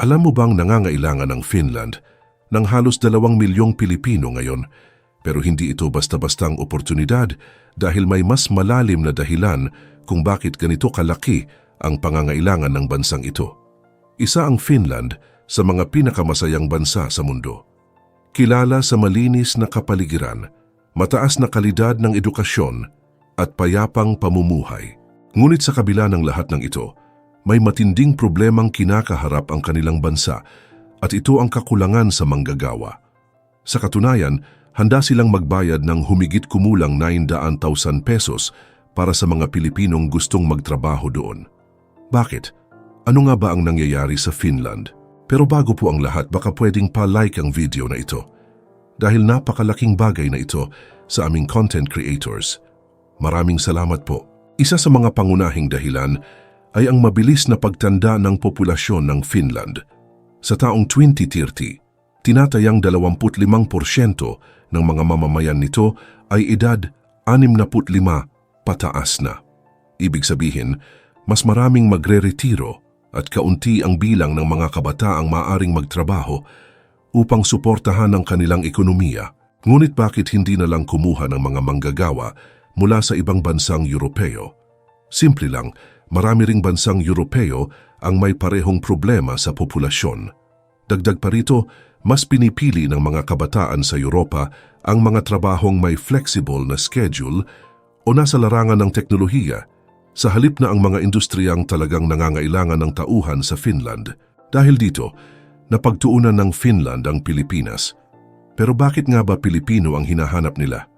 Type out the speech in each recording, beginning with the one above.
Alam mo bang nangangailangan ng Finland ng halos dalawang milyong Pilipino ngayon pero hindi ito basta-bastang oportunidad dahil may mas malalim na dahilan kung bakit ganito kalaki ang pangangailangan ng bansang ito. Isa ang Finland sa mga pinakamasayang bansa sa mundo. Kilala sa malinis na kapaligiran, mataas na kalidad ng edukasyon at payapang pamumuhay. Ngunit sa kabila ng lahat ng ito, may matinding problemang kinakaharap ang kanilang bansa at ito ang kakulangan sa manggagawa. Sa katunayan, handa silang magbayad ng humigit kumulang 900,000 pesos para sa mga Pilipinong gustong magtrabaho doon. Bakit? Ano nga ba ang nangyayari sa Finland? Pero bago po ang lahat, baka pwedeng pa-like ang video na ito. Dahil napakalaking bagay na ito sa aming content creators. Maraming salamat po. Isa sa mga pangunahing dahilan ay ang mabilis na pagtanda ng populasyon ng Finland. Sa taong 2030, tinatayang 25% ng mga mamamayan nito ay edad 65 pataas na. Ibig sabihin, mas maraming magre-retiro at kaunti ang bilang ng mga kabataang maaring magtrabaho upang suportahan ang kanilang ekonomiya. Ngunit bakit hindi na lang kumuha ng mga manggagawa mula sa ibang bansang Europeo? Simple lang, marami ring bansang Europeo ang may parehong problema sa populasyon. Dagdag pa rito, mas pinipili ng mga kabataan sa Europa ang mga trabahong may flexible na schedule o nasa larangan ng teknolohiya sa halip na ang mga industriyang talagang nangangailangan ng tauhan sa Finland. Dahil dito, napagtuunan ng Finland ang Pilipinas. Pero bakit nga ba Pilipino ang hinahanap nila?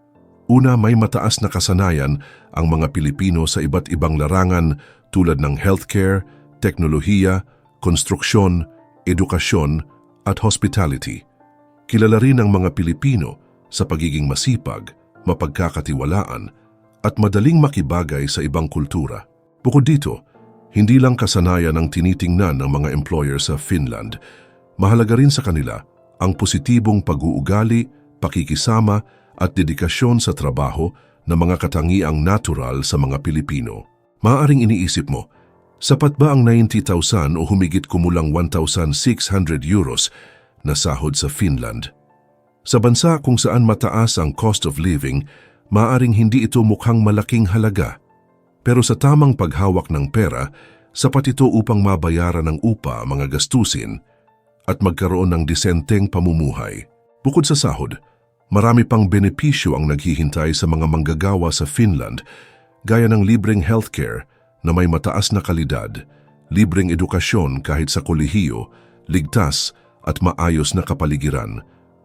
Una, may mataas na kasanayan ang mga Pilipino sa iba't ibang larangan tulad ng healthcare, teknolohiya, konstruksyon, edukasyon at hospitality. Kilala rin ang mga Pilipino sa pagiging masipag, mapagkakatiwalaan at madaling makibagay sa ibang kultura. Bukod dito, hindi lang kasanayan ang tinitingnan ng mga employer sa Finland, mahalaga rin sa kanila ang positibong pag-uugali, pakikisama at dedikasyon sa trabaho na mga katangiang natural sa mga Pilipino. Maaring iniisip mo, sapat ba ang 90,000 o humigit kumulang 1,600 euros na sahod sa Finland? Sa bansa kung saan mataas ang cost of living, maaring hindi ito mukhang malaking halaga. Pero sa tamang paghawak ng pera, sapat ito upang mabayaran ng upa mga gastusin at magkaroon ng disenteng pamumuhay. Bukod sa sahod, marami pang benepisyo ang naghihintay sa mga manggagawa sa Finland gaya ng libreng healthcare na may mataas na kalidad, libreng edukasyon kahit sa kolehiyo, ligtas at maayos na kapaligiran,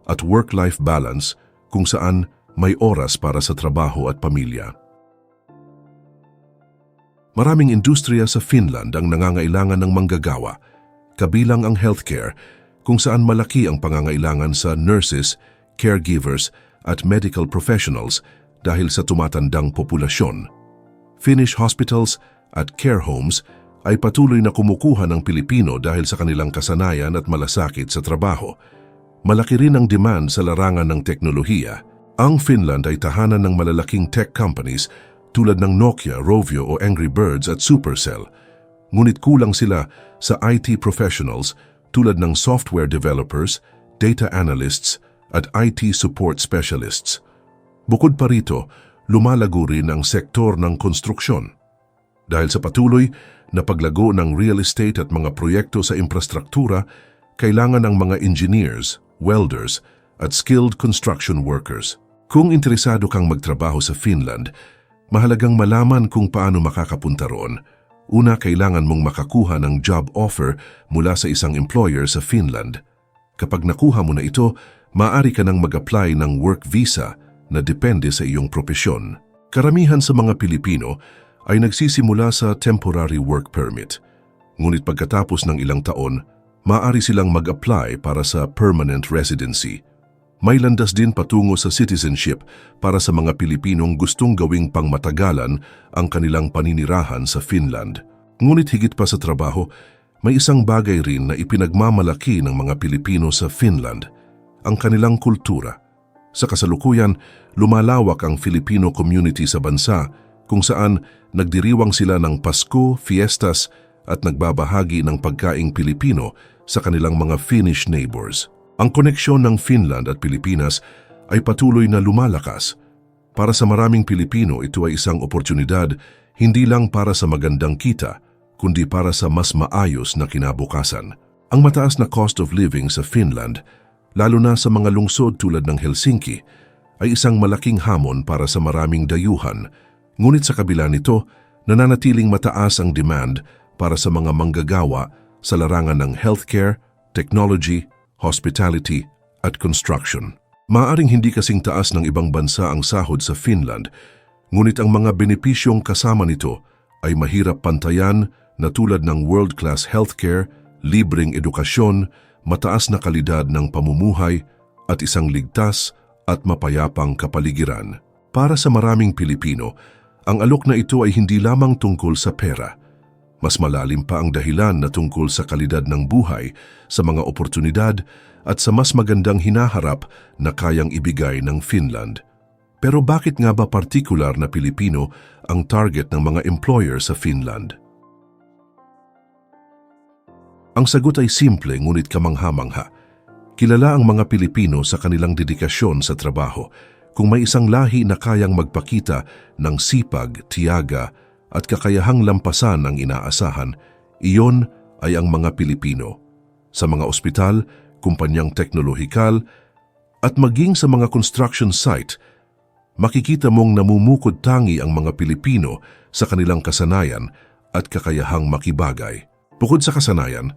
at work-life balance kung saan may oras para sa trabaho at pamilya. Maraming industriya sa Finland ang nangangailangan ng manggagawa, kabilang ang healthcare kung saan malaki ang pangangailangan sa nurses, caregivers at medical professionals dahil sa tumatandang populasyon. Finnish hospitals at care homes ay patuloy na kumukuha ng Pilipino dahil sa kanilang kasanayan at malasakit sa trabaho. Malaki rin ang demand sa larangan ng teknolohiya. Ang Finland ay tahanan ng malalaking tech companies tulad ng Nokia, Rovio o Angry Birds at Supercell. Ngunit kulang sila sa IT professionals tulad ng software developers, data analysts at IT support specialists. Bukod pa rito, lumalago rin ang sektor ng konstruksyon. Dahil sa patuloy na paglago ng real estate at mga proyekto sa infrastruktura, kailangan ng mga engineers, welders at skilled construction workers. Kung interesado kang magtrabaho sa Finland, mahalagang malaman kung paano makakapunta roon. Una, kailangan mong makakuha ng job offer mula sa isang employer sa Finland. Kapag nakuha mo na ito, maaari ka nang mag-apply ng work visa na depende sa iyong propesyon. Karamihan sa mga Pilipino ay nagsisimula sa temporary work permit. Ngunit pagkatapos ng ilang taon, maaari silang mag-apply para sa permanent residency. May landas din patungo sa citizenship para sa mga Pilipinong gustong gawing pangmatagalan ang kanilang paninirahan sa Finland. Ngunit higit pa sa trabaho, may isang bagay rin na ipinagmamalaki ng mga Pilipino sa Finland, ang kanilang kultura. Sa kasalukuyan, lumalawak ang Filipino community sa bansa kung saan nagdiriwang sila ng Pasko, fiestas at nagbabahagi ng pagkaing Pilipino sa kanilang mga Finnish neighbors. Ang koneksyon ng Finland at Pilipinas ay patuloy na lumalakas. Para sa maraming Pilipino, ito ay isang oportunidad hindi lang para sa magandang kita, kundi para sa mas maayos na kinabukasan. Ang mataas na cost of living sa Finland, lalo na sa mga lungsod tulad ng Helsinki, ay isang malaking hamon para sa maraming dayuhan. Ngunit sa kabila nito, nananatiling mataas ang demand para sa mga manggagawa sa larangan ng healthcare, technology, hospitality at construction. Maaring hindi kasing taas ng ibang bansa ang sahod sa Finland, ngunit ang mga benepisyong kasama nito ay mahirap pantayan na tulad ng world-class healthcare, libreng edukasyon, mataas na kalidad ng pamumuhay at isang ligtas at mapayapang kapaligiran. Para sa maraming Pilipino, ang alok na ito ay hindi lamang tungkol sa pera. Mas malalim pa ang dahilan na tungkol sa kalidad ng buhay, sa mga oportunidad at sa mas magandang hinaharap na kayang ibigay ng Finland. Pero bakit nga ba partikular na Pilipino ang target ng mga employer sa Finland? Ang sagot ay simple ngunit kamangha-mangha. Kilala ang mga Pilipino sa kanilang dedikasyon sa trabaho. Kung may isang lahi na kayang magpakita ng sipag, tiyaga at kakayahang lampasan ang inaasahan, iyon ay ang mga Pilipino. Sa mga ospital, kumpanyang teknolohikal, at maging sa mga construction site, makikita mong namumukod tangi ang mga Pilipino sa kanilang kasanayan at kakayahang makibagay. Bukod sa kasanayan,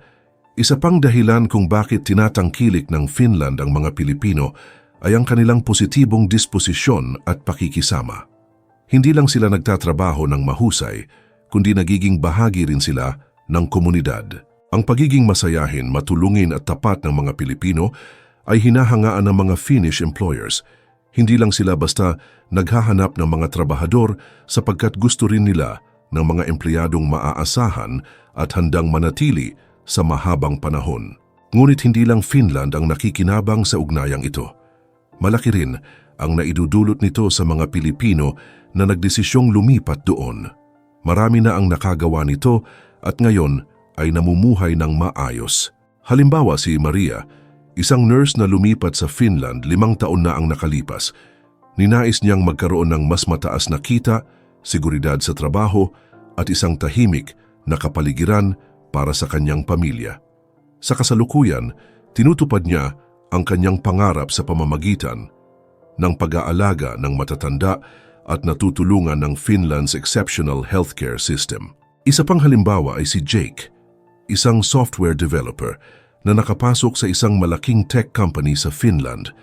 isa pang dahilan kung bakit tinatangkilik ng Finland ang mga Pilipino ay ang kanilang positibong disposisyon at pakikisama. Hindi lang sila nagtatrabaho ng mahusay, kundi nagiging bahagi rin sila ng komunidad. Ang pagiging masayahin, matulungin at tapat ng mga Pilipino ay hinahangaan ng mga Finnish employers. Hindi lang sila basta naghahanap ng mga trabahador sapagkat gusto rin nila ng mga empleyadong maaasahan at handang manatili sa mahabang panahon. Ngunit hindi lang Finland ang nakikinabang sa ugnayang ito. Malaki rin ang naidudulot nito sa mga Pilipino na nagdesisyong lumipat doon. Marami na ang nakagawa nito at ngayon ay namumuhay ng maayos. Halimbawa si Maria, isang nurse na lumipat sa Finland limang taon na ang nakalipas. Ninais niyang magkaroon ng mas mataas na kita, seguridad sa trabaho at isang tahimik na kapaligiran para sa kanyang pamilya. Sa kasalukuyan, tinutupad niya ang kanyang pangarap sa pamamagitan ng pag-aalaga ng matatanda at natutulungan ng Finland's exceptional healthcare system. Isa pang halimbawa ay si Jake, isang software developer na nakapasok sa isang malaking tech company sa Finland.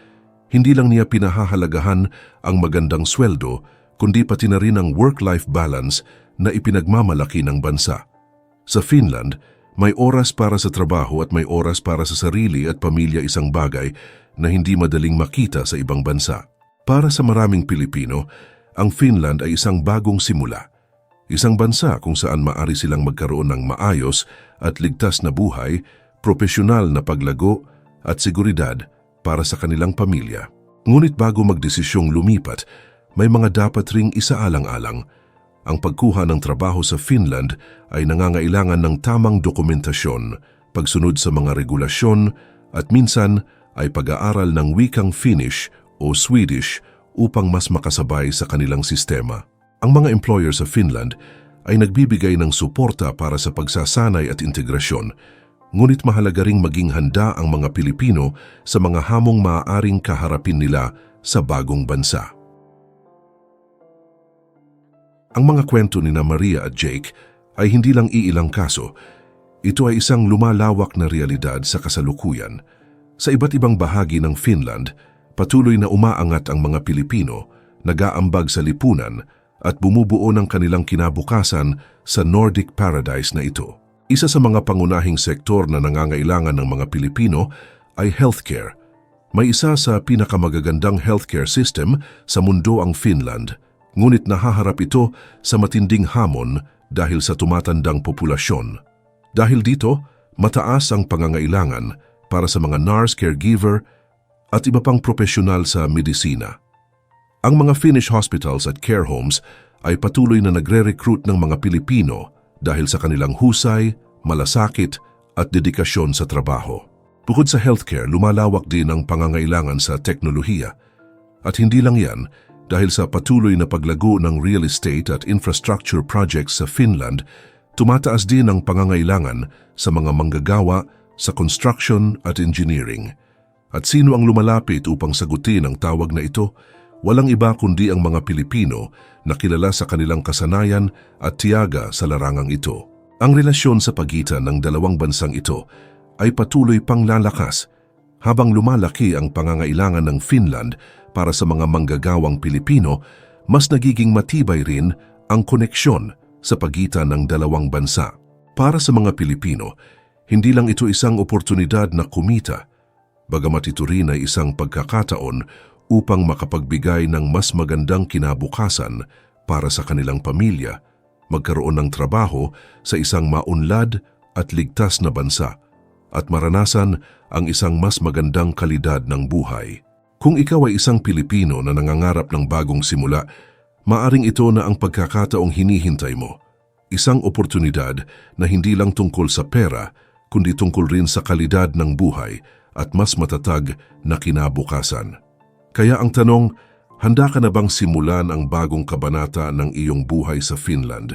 Hindi lang niya pinahahalagahan ang magandang sweldo, kundi pati na rin ang work-life balance na ipinagmamalaki ng bansa. Sa Finland, may oras para sa trabaho at may oras para sa sarili at pamilya isang bagay na hindi madaling makita sa ibang bansa. Para sa maraming Pilipino, ang Finland ay isang bagong simula. Isang bansa kung saan maari silang magkaroon ng maayos at ligtas na buhay, propesyonal na paglago at seguridad para sa kanilang pamilya. Ngunit bago magdesisyong lumipat, may mga dapat ring isaalang-alang. Ang pagkuha ng trabaho sa Finland ay nangangailangan ng tamang dokumentasyon, pagsunod sa mga regulasyon at minsan ay pag-aaral ng wikang Finnish o Swedish upang mas makasabay sa kanilang sistema. Ang mga employer sa Finland ay nagbibigay ng suporta para sa pagsasanay at integrasyon, ngunit mahalaga ring maging handa ang mga Pilipino sa mga hamong maaaring kaharapin nila sa bagong bansa. Ang mga kwento ni na Maria at Jake ay hindi lang iilang kaso. Ito ay isang lumalawak na realidad sa kasalukuyan. Sa iba't ibang bahagi ng Finland, patuloy na umaangat ang mga Pilipino, nag-aambag sa lipunan at bumubuo ng kanilang kinabukasan sa Nordic paradise na ito. Isa sa mga pangunahing sektor na nangangailangan ng mga Pilipino ay healthcare. May isa sa pinakamagagandang healthcare system sa mundo ang Finland, ngunit nahaharap ito sa matinding hamon dahil sa tumatandang populasyon. Dahil dito, mataas ang pangangailangan para sa mga nurse caregiver at iba pang profesional sa medisina. Ang mga Finnish hospitals at care homes ay patuloy na nagre-recruit ng mga Pilipino dahil sa kanilang husay, malasakit at dedikasyon sa trabaho. Bukod sa healthcare, lumalawak din ang pangangailangan sa teknolohiya. At hindi lang yan, dahil sa patuloy na paglago ng real estate at infrastructure projects sa Finland, tumataas din ang pangangailangan sa mga manggagawa sa construction at engineering. At sino ang lumalapit upang sagutin ang tawag na ito? Walang iba kundi ang mga Pilipino na kilala sa kanilang kasanayan at tiyaga sa larangang ito. Ang relasyon sa pagitan ng dalawang bansang ito ay patuloy pang lalakas habang lumalaki ang pangangailangan ng Finland para sa mga manggagawang Pilipino, mas nagiging matibay rin ang koneksyon sa pagitan ng dalawang bansa. Para sa mga Pilipino, hindi lang ito isang oportunidad na kumita, bagamat ito rin ay isang pagkakataon upang makapagbigay ng mas magandang kinabukasan para sa kanilang pamilya, magkaroon ng trabaho sa isang maunlad at ligtas na bansa, at maranasan ang isang mas magandang kalidad ng buhay. Kung ikaw ay isang Pilipino na nangangarap ng bagong simula, maaring ito na ang pagkakataong hinihintay mo. Isang oportunidad na hindi lang tungkol sa pera, kundi tungkol rin sa kalidad ng buhay at mas matatag na kinabukasan. Kaya ang tanong, handa ka na bang simulan ang bagong kabanata ng iyong buhay sa Finland?